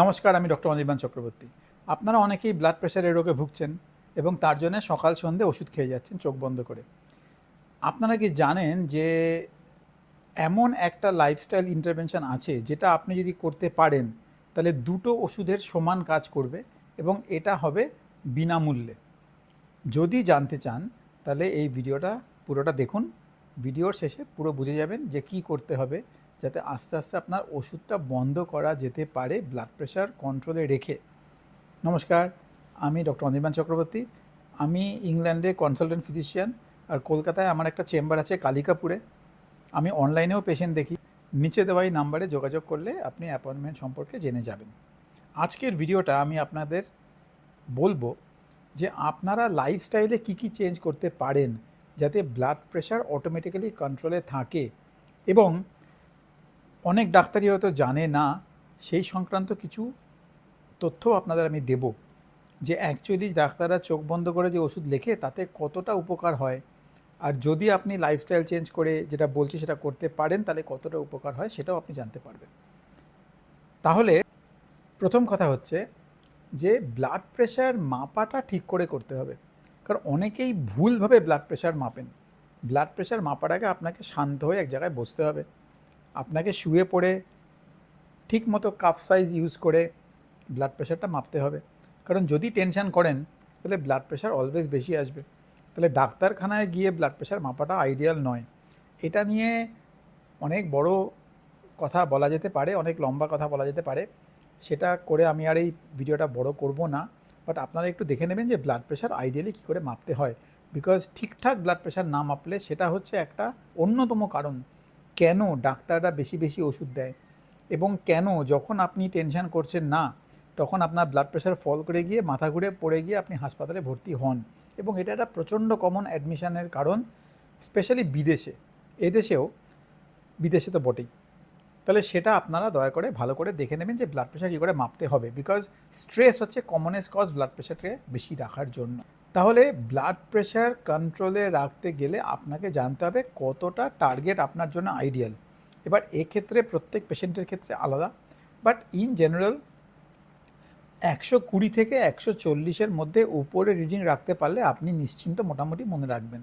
নমস্কার, আমি ডক্টর অনির্বাণ চক্রবর্তী। আপনারা অনেকেই ব্লাড প্রেশারের রোগে ভুগছেন এবং তার জন্য সকাল সন্ধে ওষুধ খেয়ে যাচ্ছেন চোখ বন্ধ করে। আপনারা কি জানেন যে এমন একটা লাইফস্টাইল ইন্টারভেনশন আছে যেটা আপনি যদি করতে পারেন, তাহলে দুটো ওষুধের সমান কাজ করবে এবং এটা হবে বিনামূল্যে। যদি জানতে চান, তাহলে এই ভিডিওটা পুরোটা দেখুন। ভিডিওর শেষে পুরো বুঝে যাবেন যে কি করতে হবে যাতে আস্তে আস্তে আপনার ওষুধটা বন্ধ করা যেতে পারে ব্লাড প্রেশার কন্ট্রোলে রেখে। নমস্কার, আমি ডক্টর অনির্বাণ চক্রবর্তী। আমি ইংল্যান্ডে কনসালটেন্ট ফিজিশিয়ান আর কলকাতায় আমার একটা চেম্বার আছে কালিকাপুরে। আমি অনলাইনেও পেশেন্ট দেখি। নিচে দেওয়া এই নাম্বারে যোগাযোগ করলে আপনি অ্যাপয়েন্টমেন্ট সম্পর্কে জেনে যাবেন। আজকের ভিডিওটা আমি আপনাদের বলব যে আপনারা লাইফস্টাইলে কী কী চেঞ্জ করতে পারেন যাতে ব্লাড প্রেশার অটোমেটিক্যালি কন্ট্রোলে থাকে এবং অনেক ডাক্তারই হয়তো জানে না, সেই সংক্রান্ত কিছু তথ্য আপনাদের আমি দেব। যে অ্যাকচুয়ালি ডাক্তাররা চোখ বন্ধ করে যে ওষুধ লেখে তাতে কতটা উপকার হয়, আর যদি আপনি লাইফস্টাইল চেঞ্জ করে যেটা বলছি সেটা করতে পারেন, তাহলে কতটা উপকার হয় সেটাও আপনি জানতে পারবেন। তাহলে প্রথম কথা হচ্ছে যে ব্লাড প্রেশার মাপাটা ঠিক করে করতে হবে। কারণ অনেকেই ভুলভাবে ব্লাড প্রেশার মাপেন। ব্লাড প্রেশার মাপার আগে আপনাকে শান্ত হয়ে এক জায়গায় বসতে হবে। আপনাকে শুয়ে পড়ে ঠিক মতো কাফ সাইজ ইউজ করে ব্লাড প্রেশারটা মাপতে হবে। কারণ যদি টেনশান করেন, তাহলে ব্লাড প্রেশার অলওয়েজ বেশি আসবে। তাহলে ডাক্তারখানায় গিয়ে ব্লাড প্রেশার মাপাটা আইডিয়াল নয়। এটা নিয়ে অনেক বড় কথা বলা যেতে পারে, অনেক লম্বা কথা বলা যেতে পারে। সেটা করে আমি আর এই ভিডিওটা বড় করব না। বাট আপনারা একটু দেখে নেবেন যে ব্লাড প্রেশার আইডিয়ালি কী করে মাপতে হয়। বিকজ ঠিকঠাক ব্লাড প্রেশার না মাপলে সেটা হচ্ছে একটা অন্যতম কারণ। কেন ডাক্তাররা বেশি বেশি ওষুধ দেয়? এবং কেন যখন আপনি টেনশন করছেন না, তখন আপনার ব্লাড প্রেশার ফল করে গিয়ে, মাথা ঘুরে পড়ে গিয়ে আপনি হাসপাতালে ভর্তি হন। এবং এটা একটা প্রচণ্ড কমন অ্যাডমিশনের কারণ স্পেশালি বিদেশে। এদেশেও, বিদেশে তো বটেই। তাহলে সেটা আপনারা দয়া করে ভালো করে দেখে নেবেন যে ব্লাড প্রেশার কী করে মাপতে হবে। বিকজ স্ট্রেস হচ্ছে কমনেস্ট কজ ব্লাড প্রেশারকে বেশি রাখার জন্য। তাহলে ব্লাড প্রেশার কন্ট্রোলে রাখতে গেলে আপনাকে জানতে হবে কতটা টার্গেট আপনার জন্য আইডিয়াল এবার এক্ষেত্রে প্রত্যেক পেশেন্টের ক্ষেত্রে আলাদা। বাট ইন জেনারেল একশো কুড়ি থেকে একশো চল্লিশের মধ্যে উপরে রিডিং রাখতে পারলে আপনি নিশ্চিন্ত মোটামুটি মনে রাখবেন।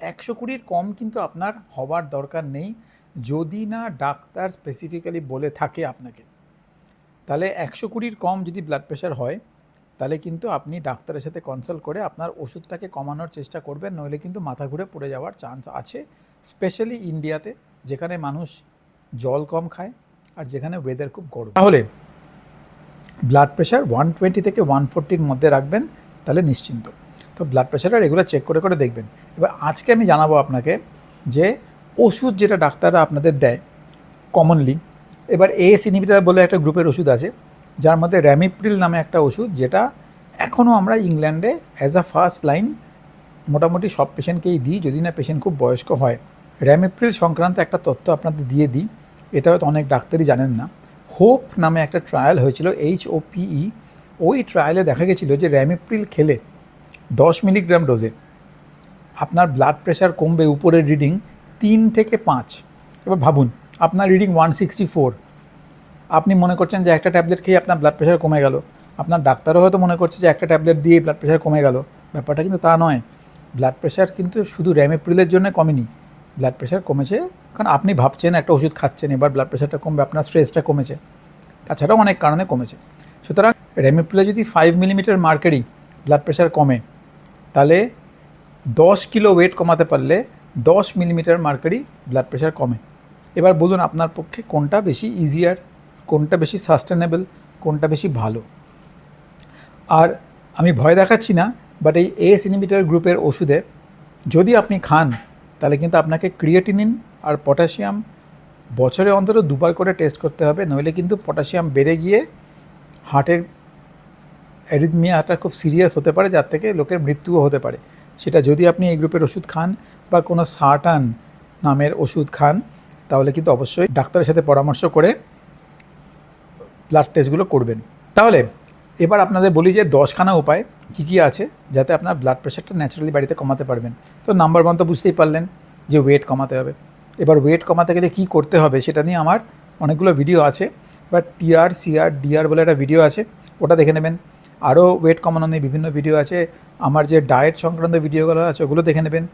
একশো কুড়ির কম কিন্তু আপনার হওয়ার দরকার নেই, যদি না ডাক্তার স্পেসিফিক্যালি বলে থাকে আপনাকে। তাহলে একশো কুড়ির কম যদি ব্লাড প্রেশার হয় তাহলে কিন্তু আপনি ডাক্তারের সাথে কনসাল্ট করে আপনার ওষুধটাকে কমানোর চেষ্টা করবেন, নইলে কিন্তু মাথা ঘুরে পড়ে যাওয়ার চান্স আছে। স্পেশালি ইন্ডিয়াতে যেখানে মানুষ জল কম খায় আর যেখানে ওয়েদার খুব গরম। তাহলে ব্লাড প্রেশার ওয়ান টোয়েন্টি থেকে ওয়ান ফোরটির মধ্যে রাখবেন, তাহলে নিশ্চিন্ত। তো ব্লাড প্রেশারটা রেগুলার চেক করে করে দেখবেন। এবার আজকে আমি জানাব আপনাকে যে ওষুধ যেটা ডাক্তাররা আপনাদের দেয় কমনলি এবার এএস ইনহিবিটার বলে একটা গ্রুপের ওষুধ আছে। যার মধ্যে র্যামিপ্রিল নামে একটা ওষুধ, যেটা এখনও আমরা ইংল্যান্ডে অ্যাজ আ ফার্স্ট লাইন মোটামুটি সব পেশেন্টকেই দিই, যদি না পেশেন্ট খুব বয়স্ক হয়। র্যামিপ্রিল সংক্রান্ত একটা তথ্য আপনাদের দিয়ে দিই, এটা হয়তো অনেক ডাক্তারই জানেন না। হোপ নামে একটা ট্রায়াল হয়েছিল এইচ ও পিই ওই ট্রায়ালে দেখা গেছিল যে র্যামিপ্রিল খেলে দশ মিলিগ্রাম ডোজে আপনার ব্লাড প্রেশার কমবে উপরের রিডিং তিন থেকে পাঁচ। এবার ভাবুন, আপনার রিডিং ওয়ান সিক্সটি ফোর আপনি মনে করছেন যে একটা ট্যাবলেট খেয়ে আপনার ব্লাড প্রেশার কমে গেল। আপনার ডাক্তারও হয়তো মনে করছে যে একটা ট্যাবলেট দিয়ে ব্লাড প্রেশার কমে গেল। ব্যাপারটা কিন্তু তা নয়। ব্লাড প্রেশার কিন্তু শুধু র্যামেপ্রিলের জন্য কমেনি। ব্লাড প্রেশার কমেছে, কারণ আপনি ভাবছেন একটা ওষুধ খাচ্ছেন, এবার ব্লাড প্রেশারটা কমবে, আপনার স্ট্রেসটা কমেছে। তাছাড়াও অনেক কারণে কমেছে। সুতরাং র্যামেপ্রিলে যদি ফাইভ মিলিমিটার মার্কেরই ব্লাড প্রেশার কমে, তাহলে দশ কিলো ওয়েট কমাতে পারলে দশ মিলিমিটার মার্কারি ব্লাড প্রেশার কমে। এবার বলুন, আপনার পক্ষে কোনটা বেশি ইজিয়ার কোনটা বেশি সাস্টেনেবল কোনটা বেশি ভালো। আর আমি ভয় দেখাচ্ছি না বাট এই এস ইনহিবিটার গ্রুপের ওষুধে যদি আপনি খান, তাহলে কিন্তু আপনাকে ক্রিয়েটিনিন আর পটাশিয়াম বছরে অন্তত দুবার করে টেস্ট করতে হবে, নইলে কিন্তু পটাশিয়াম বেড়ে গিয়ে হার্টের অ্যারিথমিয়াটা খুব সিরিয়াস হতে পারে, যার থেকে লোকের মৃত্যুও হতে পারে। সেটা যদি আপনি এই গ্রুপের ওষুধ খান বা কোনো সার্টান নামের ওষুধ খান, তাহলে কিন্তু অবশ্যই ডাক্তারের সাথে পরামর্শ করে ব্লাড টেস্টগুলো করবেন। তাহলে এবার আপনাদের বলি যে দশখানা উপায় কী কী আছে যাতে আপনার ব্লাড প্রেশারটা ন্যাচারালি বাড়িতে কমাতে পারবেন। তো নাম্বার ওয়ান তো বুঝতেই পারলেন যে ওয়েট কমাতে হবে। এবার ওয়েট কমাতে গেলে কী করতে হবে সেটা নিয়ে আমার অনেকগুলো ভিডিও আছে। বা টিআর সিআর ডিআর বলে একটা ভিডিও আছে, ওটা দেখে নেবেন। আরও ওয়েট কমানো নিয়ে বিভিন্ন ভিডিও আছে। আমার যে ডায়েট সংক্রান্ত ভিডিওগুলো আছে, ওগুলো দেখে নেবেন।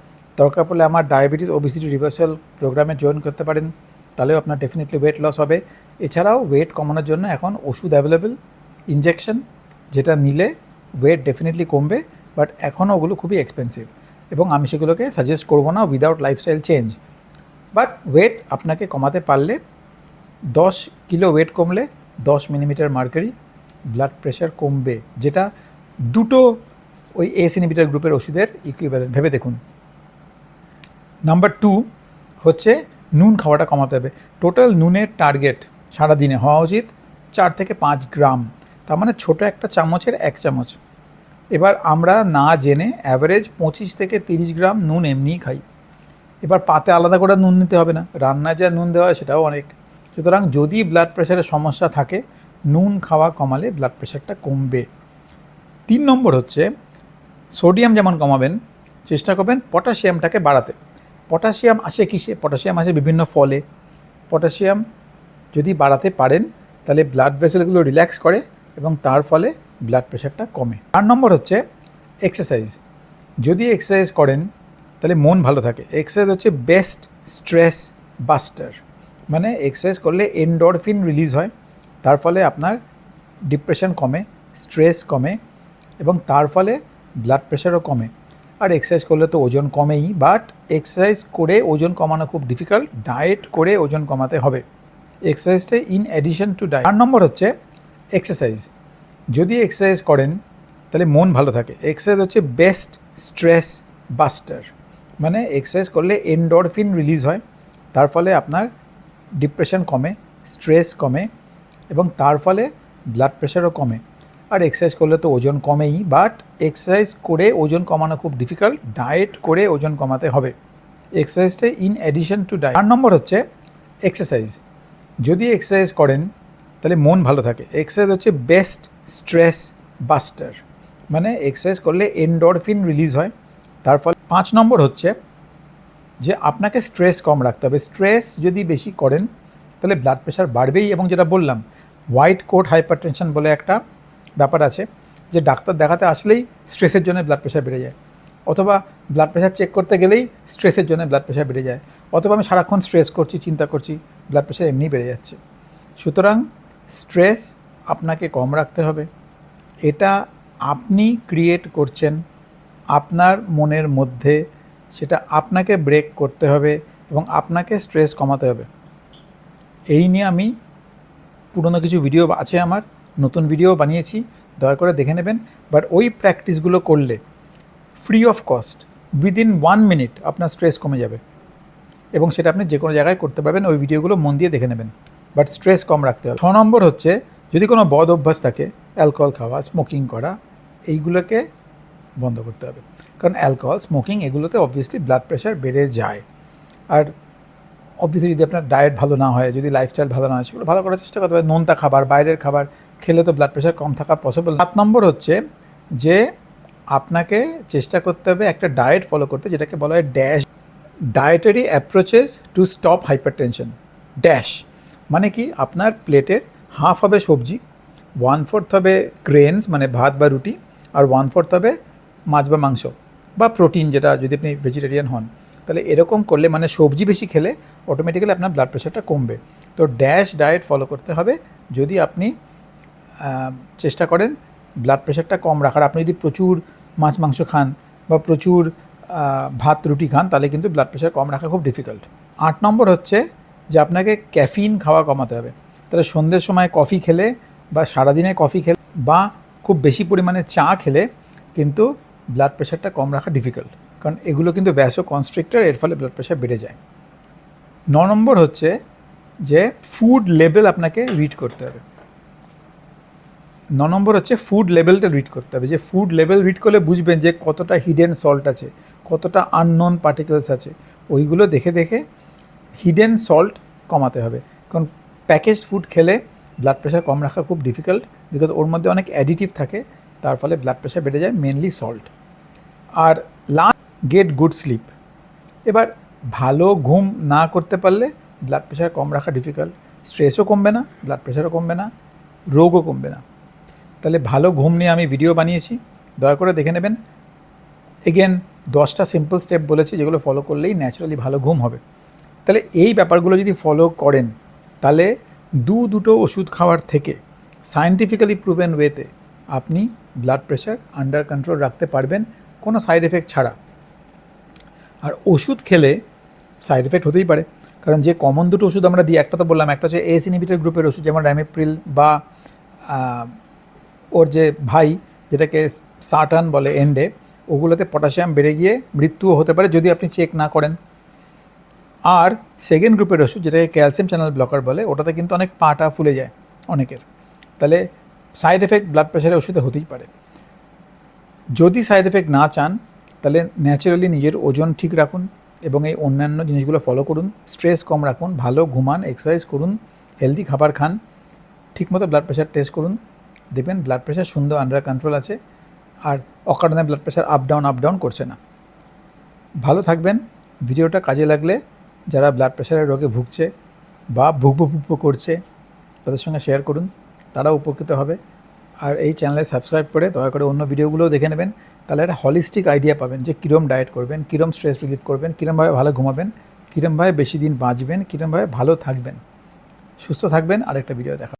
দরকার পড়লে আমার ডায়াবেটিস ওবিসিটি রিভার্সাল প্রোগ্রামে জয়েন করতে পারেন। তাহলেও আপনার ডেফিনেটলি ওয়েট লস হবে। এছাড়াও ওয়েট কমানোর জন্য এখন ওষুধ অ্যাভেলেবেল ইঞ্জেকশন যেটা নিলে ওয়েট ডেফিনেটলি কমবে বাট এখনও ওগুলো খুবই এক্সপেন্সিভ এবং আমি সেগুলোকে সাজেস্ট করব না without lifestyle change but weight আপনাকে কমাতে পারলে দশ কিলো ওয়েট কমলে দশ মিলিমিটার মার্কারি ব্লাড প্রেশার কমবে, যেটা দুটো ওই এস ইনহিবিটার গ্রুপের ওষুধের ইকুইভ্যালেন্ট ভেবে দেখুন। নাম্বার টু হচ্ছে নুন খাওয়াটা কমাতে হবে। টোটাল নুনের টার্গেট সারাদিনে হওয়া উচিত চার থেকে পাঁচ গ্রাম। তার মানে ছোটো একটা চামচের এক চামচ। এবার আমরা না জেনে অ্যাভারেজ পঁচিশ থেকে তিরিশ গ্রাম নুন এমনিই খাই। এবার পাতে আলাদা করে নুন নিতে হবে না। রান্নায় যা নুন দেওয়া হয় সেটাও অনেক। সুতরাং যদি ব্লাড প্রেশারের সমস্যা থাকে, নুন খাওয়া কমালে ব্লাড প্রেশারটা কমবে। তিন নম্বর হচ্ছে সোডিয়াম যেমন কমাবেন, চেষ্টা করবেন পটাশিয়ামটাকে বাড়াতে। পটাশিয়াম আসে কিসে? পটাশিয়াম আসে বিভিন্ন ফলে। পটাশিয়াম যদি বাড়াতে পারেন, তাহলে ব্লাড ভেসেলগুলো রিল্যাক্স করে এবং তার ফলে ব্লাড প্রেশারটা কমে। চার নম্বর হচ্ছে এক্সারসাইজ যদি এক্সারসাইজ করেন, তাহলে মন ভালো থাকে। এক্সারসাইজ হচ্ছে বেস্ট স্ট্রেস বাস্টার মানে এক্সারসাইজ করলে এন্ডরফিন রিলিজ হয়, তার ফলে আপনার ডিপ্রেশন কমে স্ট্রেস কমে এবং তার ফলে ব্লাড প্রেশারও কমে। আর এক্সারসাইজ করলে তো ওজন কমেই বাট এক্সারসাইজ করে ওজন কমানো খুব ডিফিকাল্ট ডায়েট করে ওজন কমাতে হবে। এক্সারসাইজটা ইন অ্যাডিশন টু ডায়েট চার নম্বর হচ্ছে এক্সারসাইজ যদি এক্সারসাইজ করেন, তাহলে মন ভালো থাকে। এক্সারসাইজ হচ্ছে বেস্ট স্ট্রেস বাস্টার মানে এক্সারসাইজ করলে এন্ডরফিন রিলিজ হয়। তার ফলে আপনার ডিপ্রেশন কমে স্ট্রেস কমে এবং তার ফলে ব্লাড প্রেশারও কমে। আর এক্সারসাইজ করলে তো ওজন কমেই বাট এক্সারসাইজ করে ওজন কমানো খুব ডিফিকাল্ট ডায়েট করে ওজন কমাতে হবে। এক্সারসাইজটা ইন অ্যাডিশন টু ডায়েট চার নম্বর হচ্ছে এক্সারসাইজ যদি এক্সারসাইজ করেন, তাহলে মন ভালো থাকে। এক্সারসাইজ হচ্ছে বেস্ট স্ট্রেস বাস্টার মানে এক্সারসাইজ করলে এন্ডরফিন রিলিজ হয়। তার ফলে পাঁচ নম্বর হচ্ছে যে আপনাকে স্ট্রেস কম রাখতে হবে। স্ট্রেস যদি বেশি করেন, তাহলে ব্লাড প্রেশার বাড়বেই এবং যেটা বললাম হোয়াইট কোট হাইপারটেনশন বলে একটা ব্যাপার আছে, যে ডাক্তার দেখাতে আসলেই স্ট্রেসের জন্য ব্লাড প্রেশার বেড়ে যায়। অথবা ব্লাড প্রেশার চেক করতে গেলেই স্ট্রেসের জন্য ব্লাড প্রেশার বেড়ে যায়। অথবা আমি সারাক্ষণ স্ট্রেস করছি, চিন্তা করছি ব্লাড প্রেশার এমনি বেড়ে যাচ্ছে। সুতরাং স্ট্রেস আপনাকে কম রাখতে হবে। এটা আপনি ক্রিয়েট করছেন আপনার মনের মধ্যে, সেটা আপনাকে ব্রেক করতে হবে এবং আপনাকে স্ট্রেস কমাতে হবে। এই নিয়ে আমি পুরনো কিছু ভিডিও আছে আমার, নতুন ভিডিও বানিয়েছি, দয়া করে দেখে নেবেন। বাট ওই প্র্যাকটিসগুলো করলে free of cost within one minute আপনার স্ট্রেস কমে যাবে। এবং সেটা আপনি যে কোনো জায়গায় করতে পারবেন, ওই ভিডিওগুলো মন দিয়ে দেখে নেবেন। বাট স্ট্রেস কম রাখতে হবে। ছ নম্বর হচ্ছে, যদি কোনো বদ অভ্যাস থাকে, অ্যালকোহল খাওয়া, স্মোকিং করা, এইগুলোকে বন্ধ করতে হবে। কারণ অ্যালকোহল, স্মোকিং এগুলোতে অবভিয়াসলি ব্লাড প্রেশার বেড়ে যায়। আর অবভিয়াসলি যদি আপনার ডায়েট ভালো না হয়, যদি লাইফস্টাইল ভালো না হয়, সেগুলো ভালো করার চেষ্টা করতে হবে। নোনতা খাবার, বাইরের খাবার, খেলে তো ব্লাড প্রেশার কম থাকা পসিবল সাত নম্বর হচ্ছে যে, আপনাকে চেষ্টা করতে হবে একটা ডায়েট ফলো করতে, যেটাকে বলা হয় DASH dietary approaches to stop hypertension DASH মানে কি? আপনার প্লেটের হাফ হবে সবজি ওয়ান ফোর্থ হবে গ্রেনস মানে ভাত বা রুটি, আর ওয়ান ফোর্থ হবে মাছ বা মাংস বা প্রোটিন যেটা যদি আপনি ভেজিটেরিয়ান হন। তাহলে এরকম করলে মানে সবজি বেশি খেলে অটোমেটিক্যালি আপনার ব্লাড প্রেশারটা কমবে। তো ড্যাশ ডায়েট ফলো করতে হবে। যদি আপনি চেষ্টা করেন ব্লাড প্রেশারটা কম রাখার। আপনি যদি প্রচুর মাছ মাংস খান বা প্রচুর ভাত, রুটি খান, তাহলে কিন্তু ব্লাড প্রেশার কম রাখা খুব ডিফিকাল্ট আট নম্বর হচ্ছে যে আপনাকে ক্যাফিন খাওয়া কমাতে হবে। তাহলে সন্ধ্যের সময় কফি খেলে বা সারাদিনে কফি খেলে বা খুব বেশি পরিমাণে চা খেলে কিন্তু ব্লাড প্রেশারটা কম রাখা ডিফিকাল্ট কারণ এগুলো কিন্তু ভ্যাসো কনস্ট্রিক্টর এর ফলে ব্লাড প্রেশার বেড়ে যায়। ন নম্বর হচ্ছে যে ফুড লেভেল আপনাকে রিড করতে হবে। ন নম্বর হচ্ছে ফুড লেভেলটা রিড করতে হবে। যে ফুড লেভেল রিড করলে বুঝবেন যে কতটা হিডেন সল্ট আছে। কতটা আননোন পার্টিকেলস আছে, ওইগুলো দেখে দেখে হিডেন সল্ট কমাতে হবে। কারণ প্যাকেজ ফুড খেলে ব্লাড প্রেশার কম রাখা খুব ডিফিকাল্ট বিকজ ওর মধ্যে অনেক অ্যাডিটিভ থাকে, তার ফলে ব্লাড প্রেশার বেড়ে যায় মেনলি সল্ট আর লাস্ট গেট গুড স্লিপ এবার ভালো ঘুম না করতে পারলে ব্লাড প্রেশার কম রাখা ডিফিকাল্ট স্ট্রেসও কমবে না ব্লাড প্রেশারও কমবে না, রোগও কমবে না। তাহলে ভালো ঘুম নিয়ে আমি ভিডিও বানিয়েছি, দয়া করে দেখে নেবেন। এগেন দশটা সিম্পল স্টেপ বলেছি যেগুলো ফলো করলেই ন্যাচারালি ভালো ঘুম হবে। তাহলে এই ব্যাপারগুলো যদি ফলো করেন, তাহলে দু দুটো ওষুধ খাওয়ার থেকে সায়েন্টিফিক্যালি প্রুভেন ওয়েতে আপনি ব্লাড প্রেশার আন্ডার কন্ট্রোল রাখতে পারবেন কোনো সাইড এফেক্ট ছাড়া। আর ওষুধ খেলে সাইড এফেক্ট হতেই পারে, কারণ যে কমন দুটো ওষুধ আমরা দিই, একটা তো বললাম, একটা হচ্ছে এস ইনিভিটার গ্রুপের ওষুধ, যেমন র্যামিপ্রিল বা ওর যে ভাই, যেটাকে সাটান বলে এন্ডে ওগুলোতে পটাশিয়াম বেড়ে গিয়ে মৃত্যুও হতে পারে যদি আপনি চেক না করেন। আর সেকেন্ড গ্রুপের ওষুধ যেটাকে ক্যালসিয়াম চ্যানেল ব্লকার বলে, ওটাতে কিন্তু অনেক পাটা ফুলে যায় অনেকের। তাহলে সাইড এফেক্ট ব্লাড প্রেশারের ওষুধে হতেই পারে। যদি সাইড এফেক্ট না চান, তাহলে ন্যাচারালি নিজের ওজন ঠিক রাখুন এবং এই অন্যান্য জিনিসগুলো ফলো করুন স্ট্রেস কম রাখুন, ভালো ঘুমান এক্সারসাইজ করুন হেলদি খাবার খান, ঠিকমতো ব্লাড প্রেশার টেস্ট করুন। দেখবেন ব্লাড প্রেশার সুন্দর আন্ডার কন্ট্রোল আছে। আর অকারণে blood pressure up down up down করছে না। ভালো থাকবেন। ভিডিওটা কাজে লাগলে যারা ব্লাড প্রেশারের রোগে ভুগছে বা ভুগবো ভুগবো করছে, তাদের সঙ্গে শেয়ার করুন। তারা উপকৃত হবে। আর এই চ্যানেলে সাবস্ক্রাইব করে দয়া করে অন্য ভিডিওগুলোও দেখে নেবেন। তাহলে একটা হলিস্টিক আইডিয়া পাবেন যে কীরম ডায়েট করবেন, কীরম স্ট্রেস রিলিফ করবেন কীরমভাবে ভালো ঘুমাবেন কীরমভাবে বেশি দিন বাঁচবেন কীরমভাবে ভালো থাকবেন। সুস্থ থাকবেন। আরেকটা ভিডিও দেখা